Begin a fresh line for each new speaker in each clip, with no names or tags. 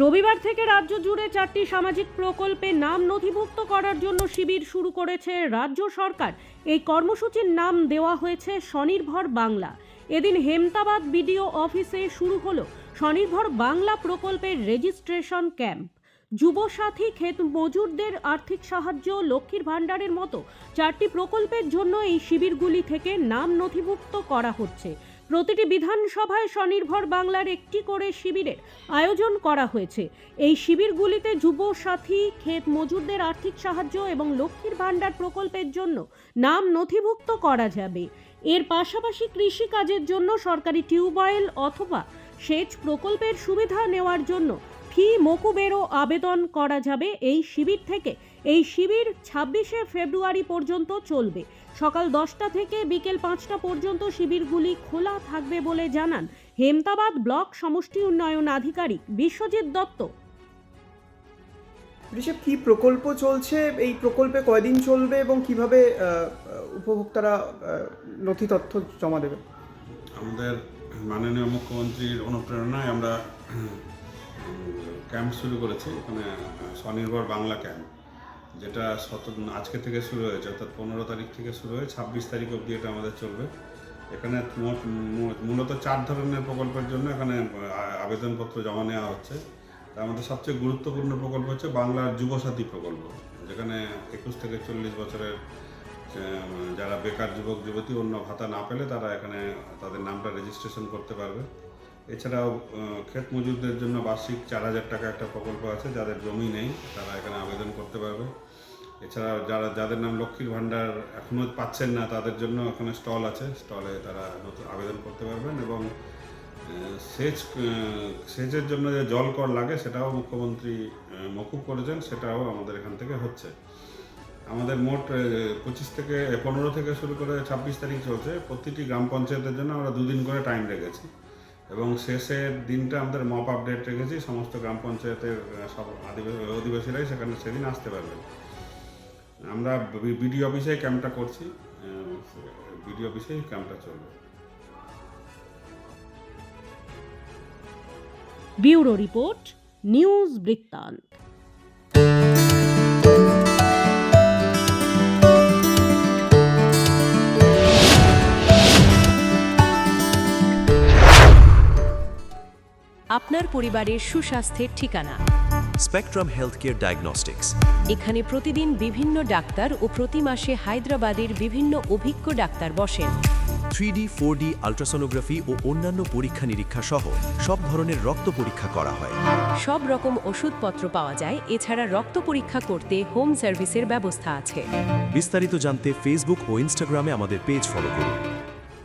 রবিবার থেকে রাজ্য জুড়ে চারটি সামাজিক প্রকল্পে নাম নথিভুক্ত করার জন্য শিবির শুরু করেছে রাজ্য সরকার। এই কর্মসূচির নাম দেওয়া হয়েছে স্বনির্ভর বাংলা। এদিন হেমতাবাদ বিডিও অফিসে শুরু হলো স্বনির্ভর বাংলা প্রকল্পের রেজিস্ট্রেশন ক্যাম্প। যুবসাথী ক্ষেত মজুরদের আর্থিক সাহায্য, লক্ষ্মীর ভাণ্ডারের মতো চারটি প্রকল্পের জন্য এই শিবিরগুলি থেকে নাম নথিভুক্ত করা হচ্ছে। প্রতিটি বিধানসভায় স্বনির্ভর বাংলার একটি করে শিবিরের আয়োজন করা হয়েছে। এই শিবিরগুলিতে যুব সাথী ক্ষেত মজুরদের আর্থিক সাহায্য এবং লক্ষ্মীর ভাণ্ডার প্রকল্পের জন্য নাম নথিভুক্ত করা যাবে। এর পাশাপাশি কৃষি কাজের জন্য সরকারি টিউবওয়েল অথবা সেচ প্রকল্পের সুবিধা নেওয়ার জন্য ফি মকুবেরও আবেদন করা যাবে। এই শিবির থেকে এই শিবির ছাব্বিশে ফেব্রুয়ারি পর্যন্ত চলবে। সকাল দশটা থেকে বিকেল পাঁচটা পর্যন্ত শিবিরগুলি খোলা থাকবে বলে জানান হেমতাবাদ ব্লক সমষ্টি উন্নয়ন আধিকারিক বিশ্বজিৎ দত্ত।
ঋষভ কি প্রকল্প চলছে? এই প্রকল্পে কয়দিন চলবে এবং কীভাবে উপভোক্তারা নথি তথ্য জমা দেবে?
আমাদের মাননীয় মুখ্যমন্ত্রীর অনুপ্রেরণায় আমরা ক্যাম্প শুরু করেছি। এখানে স্বনির্ভর বাংলা ক্যাম্প। যেটা শত আজকে থেকে শুরু হয়েছে, অর্থাৎ পনেরো তারিখ থেকে শুরু হয়ে ছাব্বিশ তারিখ অবধি এটা আমাদের চলবে। এখানে মোট মূলত চার ধরনের প্রকল্পের জন্য এখানে আবেদনপত্র জমা নেওয়া হচ্ছে। তার মধ্যে সবচেয়ে গুরুত্বপূর্ণ প্রকল্প হচ্ছে বাংলার যুবসাথী প্রকল্প, যেখানে একুশ থেকে চল্লিশ বছরের যারা বেকার যুবক, যুবতী, অন্য ভাতা না পেলে তারা এখানে তাদের নামটা রেজিস্ট্রেশন করতে পারবে। এছাড়াও ক্ষেত মজুরদের জন্য বার্ষিক চার হাজার টাকা একটা প্রকল্প আছে, যাদের জমি নেই, তারা এখানে আবেদন করতে পারবে। এছাড়াও, যারা, যাদের নাম লক্ষ্মীর ভাণ্ডার এখনও পাচ্ছেন না, তাদের জন্য এখানে স্টল আছে। স্টলে তারা নতুন, আবেদন করতে পারবেন এবং সেচ সেচের জন্য যে জল কর লাগে, সেটাও মুখ্যমন্ত্রী মকুব করেছেন, সেটাও আমাদের এখান থেকে হচ্ছে। আমাদের মোট পঁচিশ থেকে, পনেরো থেকে শুরু করে ছাব্বিশ তারিখ চলছে। প্রতিটি গ্রাম পঞ্চায়েতের জন্য আমরা দুদিন করে টাইম রেখেছি। এবং শেষের দিনটা আমাদের মপ আপডেট রেখেছি, সমস্ত গ্রাম পঞ্চায়েতের সব অধিবাসীরাই সেখানে সেদিন আসতে পারবেন আমরা বিডি অফিসে ক্যাম্পটা করছি বিডি অফিসে ক্যাম্পটা চলবে।
ব্যুরো রিপোর্ট, নিউজ বৃত্তান্ত।
আপনার পরিবারের সুস্বাস্থ্যের ঠিকানা।
স্পেকট্রাম হেলথ কেয়ার ডায়াগনস্টিক্স
এখানে প্রতিদিন বিভিন্ন ডাক্তার ও প্রতি মাসে হায়দ্রাবাদের বিভিন্ন অভিজ্ঞ ডাক্তার বসেন।
Three D four D ultrasonography ও অন্যান্য পরীক্ষা নিরীক্ষা সহ সব ধরনের রক্ত পরীক্ষা করা হয়।
সব রকম ওষুধপত্র পাওয়া যায় এছাড়া রক্ত পরীক্ষা করতে হোম সার্ভিসের ব্যবস্থা আছে।
বিস্তারিত জানতে ফেসবুক ও ইনস্টাগ্রামে আমাদের পেজ ফলো করুন।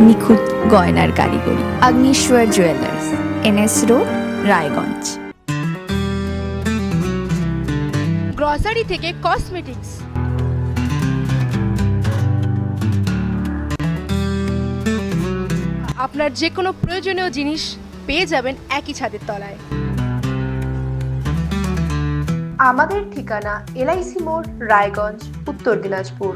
নিখুঁত গয়নার কারিগরি Agneshwar jewellers NS road Raiganj.
Grocery থেকে কসমেটিক্স আপনার যে কোনো প্রয়োজনীয় জিনিস পেয়ে যাবেন একই ছাদের তলায়।
আমাদের ঠিকানা এলআইসি মোড় রায়গঞ্জ উত্তর দিনাজপুর।